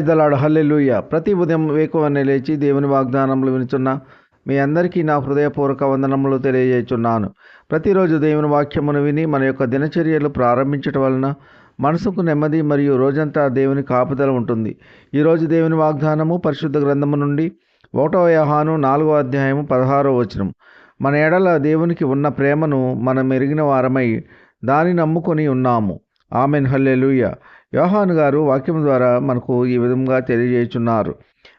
Praise దలాడు ప్రతి ఉదయం వేకువనే లేచి దేవుని వాగ్దానములు వినుచున్న మీ అందరికీ నా హృదయపూర్వక వందనములు తెలియజేస్తున్నాను ప్రతిరోజు దేవుని వాక్యమును విని మన యొక్క దినచర్యలు ప్రారంభించటం వలన మనసుకు నెమ్మది మరియు రోజంతా దేవుని కాపుదల ఉంటుంది. ఈరోజు దేవుని వాగ్దానము పరిశుద్ధ గ్రంథము నుండి ఒకటవ యహాను నాలుగో అధ్యాయము పదహారో వచనం. మన ఎడల దేవునికి ఉన్న ప్రేమను మనం ఎరిగిన వారమై దాని నమ్ముకొని ఉన్నాము. ఆమెన్. హల్లెలుయ్య యోహాను గారు వాక్యం ద్వారా మనకు ఈ విధంగా తెలియజేస్తున్నారు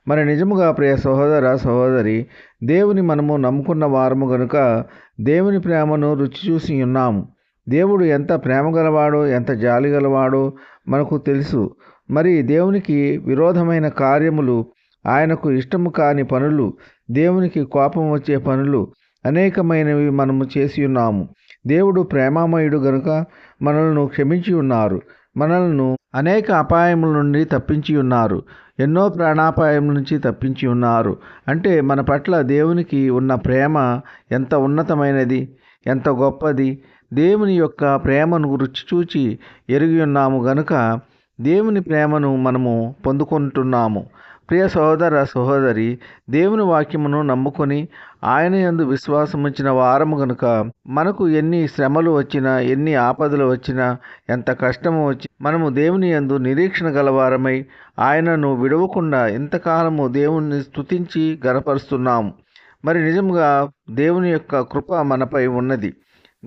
మరి నిజముగా ప్రియ సహోదర సహోదరి దేవుని మనము నమ్ముకున్న వారము గనుక దేవుని ప్రేమను రుచి చూసి ఉన్నాము. దేవుడు ఎంత ప్రేమ గలవాడో ఎంత జాలి గలవాడో మనకు తెలుసు. మరి దేవునికి విరోధమైన కార్యములు ఆయనకు ఇష్టము కాని పనులు దేవునికి కోపం వచ్చే పనులు అనేకమైనవి మనము చేసి ఉన్నాము. దేవుడు ప్రేమామయుడు గనుక మనల్ని క్షమించి ఉన్నారు. మనల్ను అనేక అపాయముల నుండి తప్పించి ఉన్నారు. ఎన్నో ప్రాణాపాయం నుంచి తప్పించి ఉన్నారు. అంటే మన పట్ల దేవునికి ఉన్న ప్రేమ ఎంత ఉన్నతమైనది ఎంత గొప్పది? దేవుని యొక్క ప్రేమను రుచి చూచి ఎరిగి ఉన్నాము గనుక దేవుని ప్రేమను మనము పొందుకుంటున్నాము. ప్రియ సహోదర సహోదరి దేవుని వాక్యమును నమ్ముకొని ఆయన యందు విశ్వాసముంచిన వారము గనుక మనకు ఎన్ని శ్రమలు వచ్చినా ఎన్ని ఆపదలు వచ్చినా ఎంత కష్టము వచ్చి మనము దేవుని యందు నిరీక్షణ గలవారమై ఆయనను విడవకుండా ఇంతకాలము దేవుణ్ణి స్తుతించి గనపరుస్తున్నాం. మరి నిజంగా దేవుని యొక్క కృప మనపై ఉన్నది.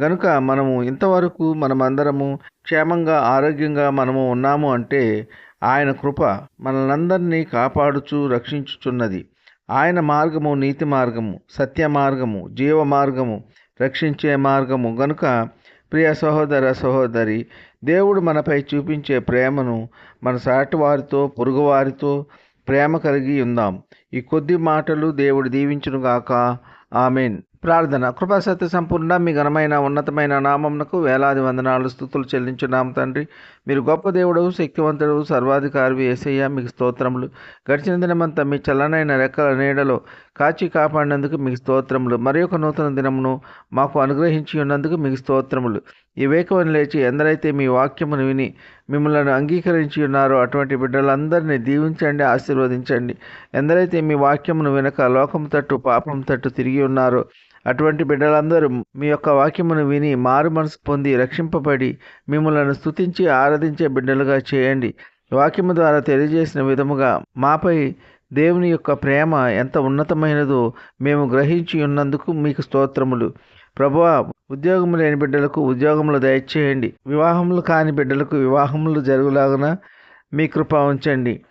గనుక మనము ఇంతవరకు మనమందరము క్షేమంగా ఆరోగ్యంగా మనము ఉన్నాము అంటే ఆయన కృప మనలందరినీ కాపాడుచు రక్షించుచున్నది. ఆయన మార్గము నీతి మార్గము సత్య మార్గము జీవ మార్గము రక్షించే మార్గము. గనుక ప్రియ సహోదర సహోదరి దేవుడు మనపై చూపించే ప్రేమను మన సాటివారితో పొరుగువారితో ప్రేమ కలిగి ఉందాం. ఈ కొద్ది మాటలు దేవుడు దీవించునుగాక. ఆమెన్. ప్రార్థన. కృపాసత్య సంపూర్ణ మీ ఘనమైన ఉన్నతమైన నామమునకు వేలాది వందనాలు స్థుతులు చెల్లించున్నాం తండ్రి. మీరు గొప్ప దేవుడు శక్తివంతుడు సర్వాధికారి ఏసయ్య మీకు స్తోత్రములు. గడిచిన దినమంతా మీ చల్లనైన రెక్కల నీడలో కాచి కాపాడినందుకు మీకు స్తోత్రములు. మరి ఒక నూతన దినమును మాకు అనుగ్రహించి ఉన్నందుకు మీకు స్తోత్రములు. ఈ వేకవని లేచి ఎందరైతే మీ వాక్యమును విని మిమ్మల్ని అంగీకరించి ఉన్నారో అటువంటి బిడ్డలందరినీ దీవించండి ఆశీర్వదించండి. ఎందరైతే మీ వాక్యమును వినక లోకం తట్టు పాపం తట్టు తిరిగి ఉన్నారో అటువంటి బిడ్డలందరూ మీ యొక్క వాక్యమును విని మారు మనసు పొంది రక్షింపబడి మిమ్మల్ని స్థుతించి ఆరాధించే బిడ్డలుగా చేయండి. వాక్యము ద్వారా తెలియజేసిన విధముగా మాపై దేవుని యొక్క ప్రేమ ఎంత ఉన్నతమైనదో మేము గ్రహించి ఉన్నందుకు మీకు స్తోత్రములు. ప్రభువా ఉద్యోగం లేని బిడ్డలకు ఉద్యోగములు దయచేయండి. వివాహములు కాని బిడ్డలకు వివాహములు జరుగులాగున మీ కృప ఉంచండి.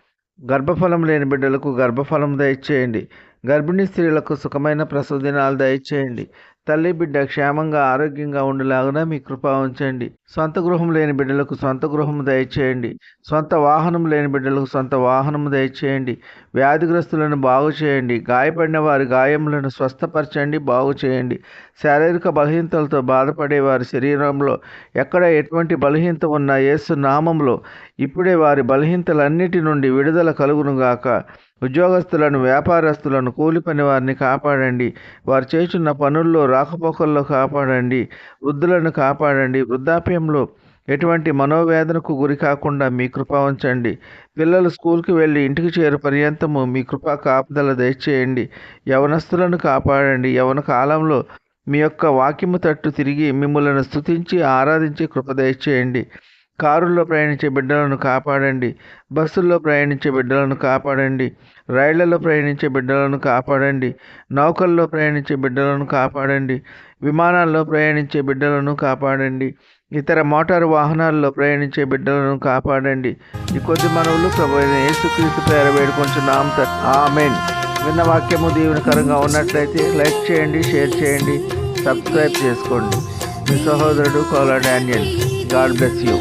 గర్భఫలం లేని బిడ్డలకు గర్భఫలం దయచేయండి. గర్భిణీ స్త్రీలకు సుఖమైన ప్రసవ దినాలు దయచేయండి. తల్లి బిడ్డ క్షేమంగా ఆరోగ్యంగా ఉండేలాగున మీ కృప ఉంచండి. సొంత గృహం లేని బిడ్డలకు సొంత గృహం దయచేయండి. సొంత వాహనం లేని బిడ్డలకు సొంత వాహనం దయచేయండి. వ్యాధిగ్రస్తులను బాగు చేయండి. గాయపడిన వారి గాయములను స్వస్థపరచండి బాగు చేయండి. శారీరక బలహీనతలతో బాధపడే వారి శరీరంలో ఎక్కడ ఎటువంటి బలహీనత ఉన్న యేసు నామంలో ఇప్పుడే వారి బలహీనతలన్నిటి నుండి విడుదల కలుగునుగాక. ఉద్యోగస్తులను వ్యాపారస్తులను కూలి పని వారిని కాపాడండి. వారు చేస్తున్న పనుల్లో రాకపోకల్లో కాపాడండి. వృద్ధులను కాపాడండి. వృద్ధాప్యంలో ఎటువంటి మనోవేదనకు గురి కాకుండా మీ కృప ఉంచండి. పిల్లలు స్కూల్కి వెళ్ళి ఇంటికి చేరు పర్యంతము మీ కృప కాపుదల దయచేయండి. యవనస్తులను కాపాడండి. యవన కాలంలో మీ యొక్క వాక్యము తట్టు తిరిగి మిమ్మలను స్తుతించి ఆరాధించి కృప దయచేయండి. కారుల్లో ప్రయాణించే బిడ్డలను కాపాడండి. బస్సుల్లో ప్రయాణించే బిడ్డలను కాపాడండి. రైళ్ళలో ప్రయాణించే బిడ్డలను కాపాడండి. నౌకల్లో ప్రయాణించే బిడ్డలను కాపాడండి. విమానాల్లో ప్రయాణించే బిడ్డలను కాపాడండి. ఇతర మోటారు వాహనాల్లో ప్రయాణించే బిడ్డలను కాపాడండి. ఈ కొద్ది మనవులు ప్రభు అయిన యేసుక్రీస్తు పేర వేడుకొంచున్నాం ఆమెన్. విన్న వాక్యము దీవెనకరంగా ఉన్నట్లయితే లైక్ చేయండి షేర్ చేయండి సబ్స్క్రైబ్ చేసుకోండి. మీ సహోదరుడు Kola Daniel. God bless you.